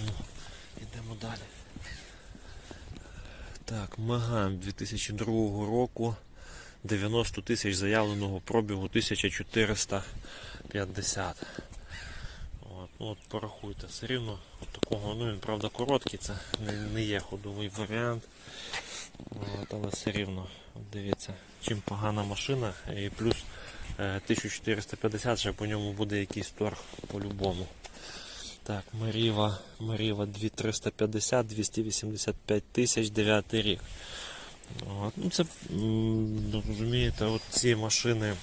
написали. Йдемо далі. Так, Маган 2002 року. 90 тисяч заявленого пробігу 1450. От, ну от порахуйте, все рівно от такого, ну він правда короткий, це не, не є ходовий варіант. От, але все рівно, дивіться, чим погана машина, і плюс е, 1450, ще по ньому буде якийсь торг по-любому. Так, Маріва, Маріва 2350, 285 тисяч, 9 рік. От, ну це, розумієте, ці машини,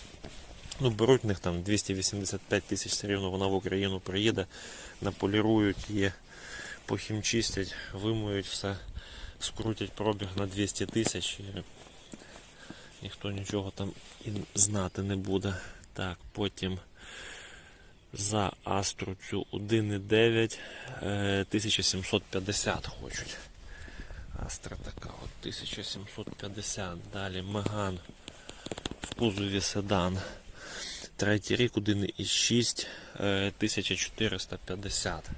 ну беруть в них там 285 тисяч, все рівно вона в Україну приїде, наполірують її, похімчистять, вимоють все, скрутять пробіг на 200 тисяч і ніхто нічого там і знати не буде. Так, потім за Астру цю 1,9 е, 1750 хочуть. Астра така от 1750. Далі Меган в кузові седан. Третій рік 1,6 е, 1450.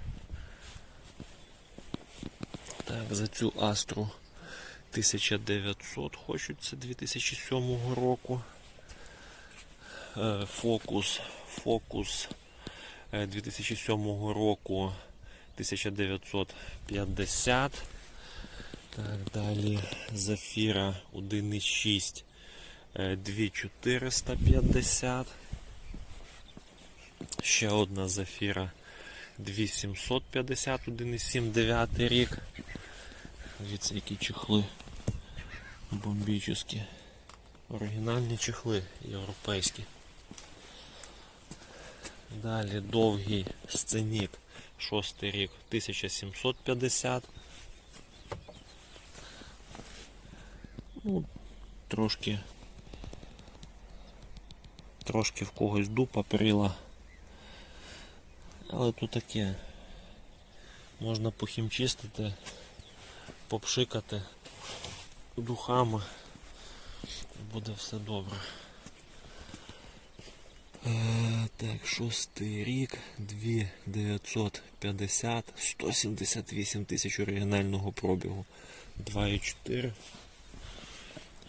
Так, за цю Астру 1900 хочуть, це 2007 року. Е, Фокус, Фокус е, 2007 року 1950. Так, далі Зафіра 1,6 е, 2450. Ще одна Зафіра 2750, 1,7 9 рік. Дивіться, які чехли бомбічні. Оригінальні чехли європейські. Далі довгий сценік, шостий рік, 1750. Ну, трошки, трошки в когось дупа перила. Але тут таке. Можна похімчистити, попшикати духами. Буде все добре. Е, так, шостий рік, 2950, 178 тисяч оригінального пробігу. 2,4.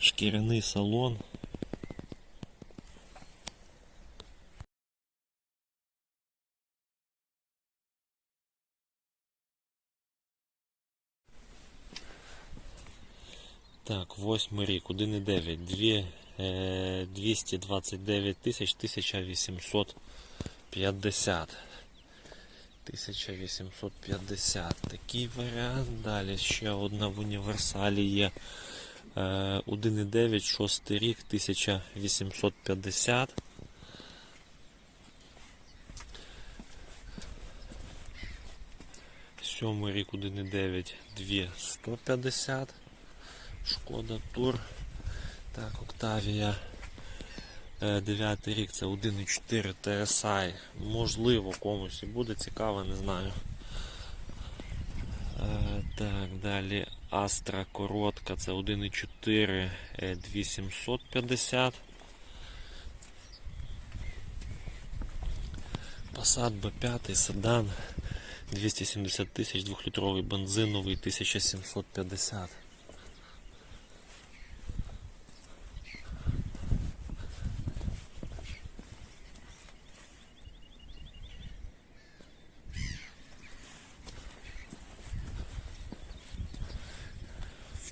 Шкіряний салон. Так, восьмий рік, 1,9, дві, е, 229 тисяч 1850. 1850. Такий варіант. Далі ще одна в універсалі є. Е, 1,9, 6 рік, 1850. Сьомий рік 1,9, 2150. Шкода Тур. Так, Октавія. 9 рік це 1,4 TSI. Можливо, комусь і буде цікаво, не знаю. Е, Так, далі Astra коротка, це 1,4 е, 2750. Passat B5 седан 270 тисяч, 2-літровий бензиновий 1750.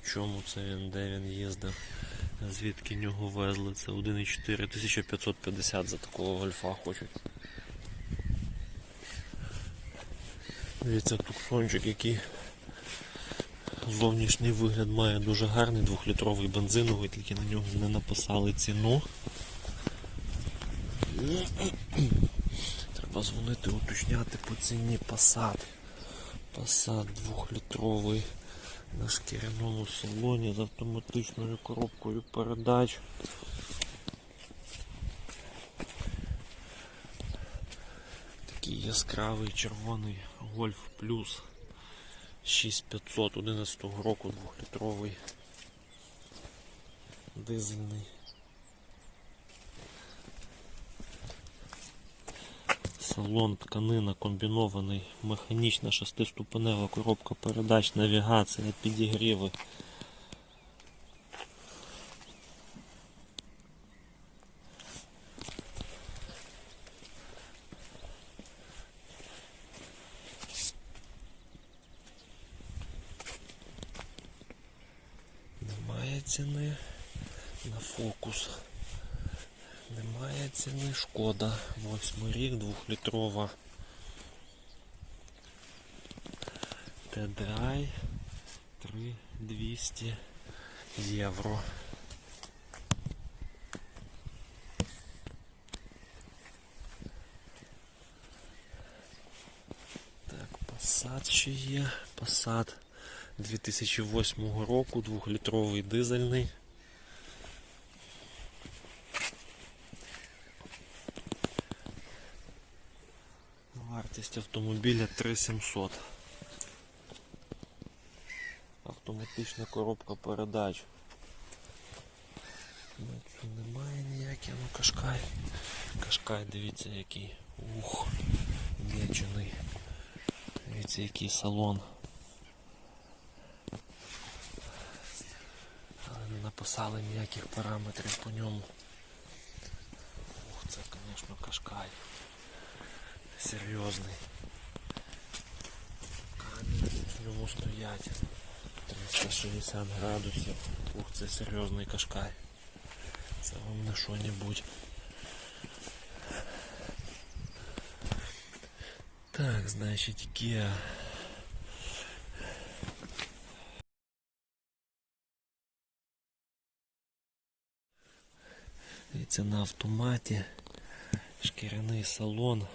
В чому це він, де їздив, звідки нього везли, це 1,4 1550 за такого гольфа хочуть. Дивіться, туксончик, який зовнішній вигляд має дуже гарний, двохлітровий бензиновий, тільки на нього не написали ціну. Треба дзвонити, уточняти по ціні Passat. Passat двохлітровий на шкіряному салоні з автоматичною коробкою передач. Такий яскравий червоний Golf Plus 6500 11 року двохлітровий дизельний. Салон, тканина, комбінований, механічна шестиступенева коробка передач, навігація, підігріви. Немає ціни на фокус. Немає ціни шкода. Восьмий рік, двохлітрова. TDI 3200 євро. Так, Passat ще є. Passat 2008 року, двохлітровий дизельний. Вартість автомобіля 3700. Автоматична коробка передач. Ну, немає ніяких, ну кашкай. Кашкай, дивіться який. Ух, м'ячений. Дивіться який салон. Але не написали ніяких параметрів по ньому. Ух, це, звісно, кашкай. Серйозний. Камери в ньому стоять. 360 градусів. Ух, це серйозний кашкай. Це вам не що-небудь. Так, значить, Kia. На автоматі. Шкіряний салон.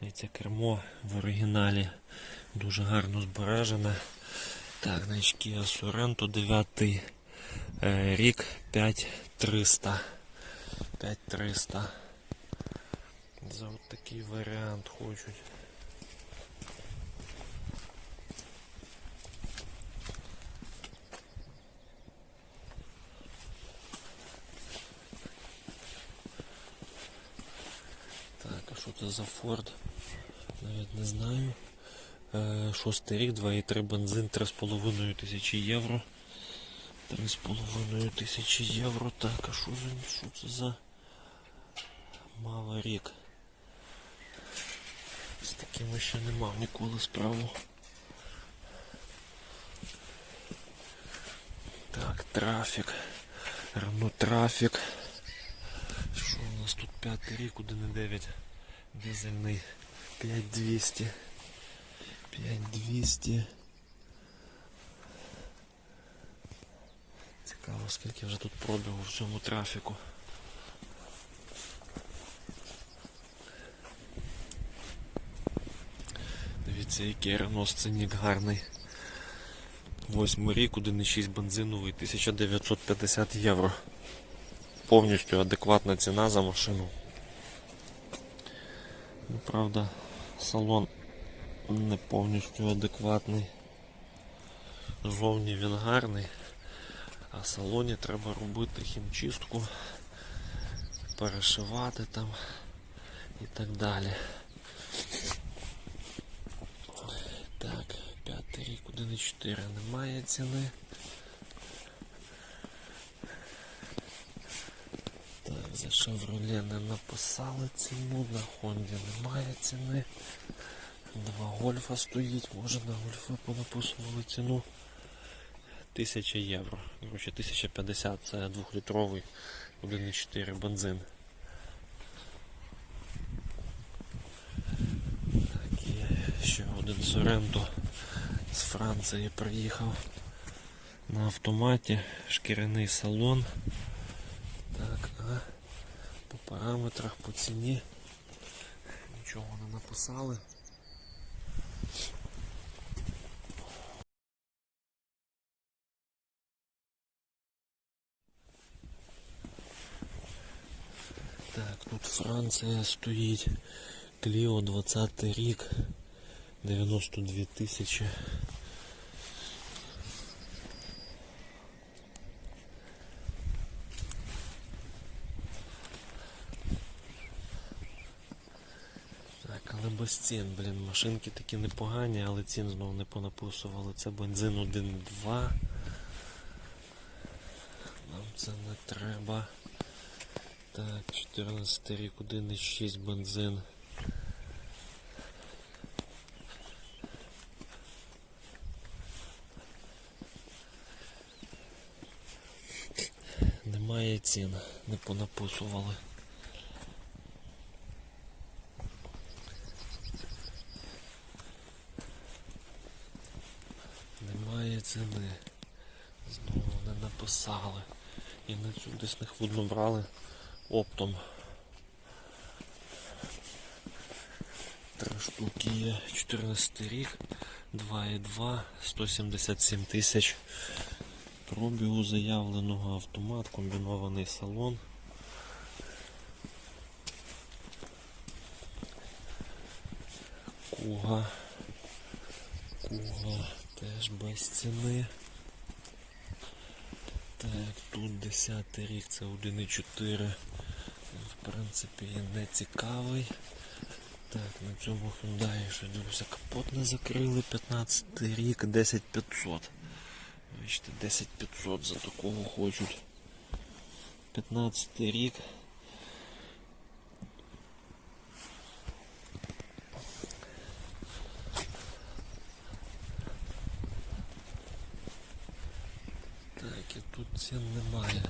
Дивіться, кермо в оригіналі дуже гарно збережене. Так, значить Kia Sorento 9 е, рік 5300. 5300. За от такий варіант хочуть. Так, а що це за Ford? Навіть не знаю. Е, Шостий рік, 2,3 бензин, 3,5 тисячі євро. 3,5 тисячі євро. Так, а що за що це за мало рік? З такими ще не мав ніколи справу. Так, трафік. Рено трафік. Що у нас тут п'ятий рік, 1,9 дизельний 5200. 5200. Цікаво, скільки вже тут пробігу в цьому трафіку. Дивіться, який Рено сценік гарний. Восьмий рік, 1,6 бензиновий, 1950 євро. Повністю адекватна ціна за машину. Ну, Правда, салон не повністю адекватний. Зовні він гарний, а в салоні треба робити хімчистку, перешивати там і так далі. Так, п'ятий рік 1,4 немає ціни. Так, за Chevrolet не написали ціну, на Honda немає ціни. Два гольфа стоїть, може на гольфи понаписували ціну. 1000 євро. Короче, 1050 це двохлітровий 1,4 бензин. Так, є ще один Соренто з Франції приїхав на автоматі, шкіряний салон. Так, а параметрах, по ціні нічого не написали. Так, тут Франція стоїть. Кліо 20 рік. 92 тисячі. Без цін, блін, машинки такі непогані, але цін знову не понаписували. Це бензин 1.2. Нам це не треба. Так, 14 рік, 1.6 бензин. Немає цін, не понаписували. Немає ціни. Знову не. І на цю десь них видно брали оптом. Три штуки є. 14 рік, 2,2, 177 тисяч. Пробігу заявленого автомат, комбінований салон. Куга. Куга теж без ціни. Так, тут 10 рік, це 1,4. В принципі, не цікавий. Так, на цьому Hyundai ще дивлюся, капот не закрили. 15 рік, 10500. Бачите, 10500 за такого хочуть. 15 рік. Так, цін немає.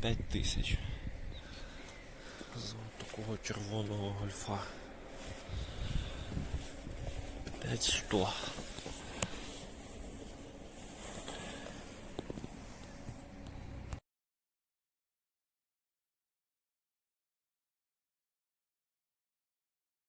5 тисяч. з такого червоного гольфа. 5100.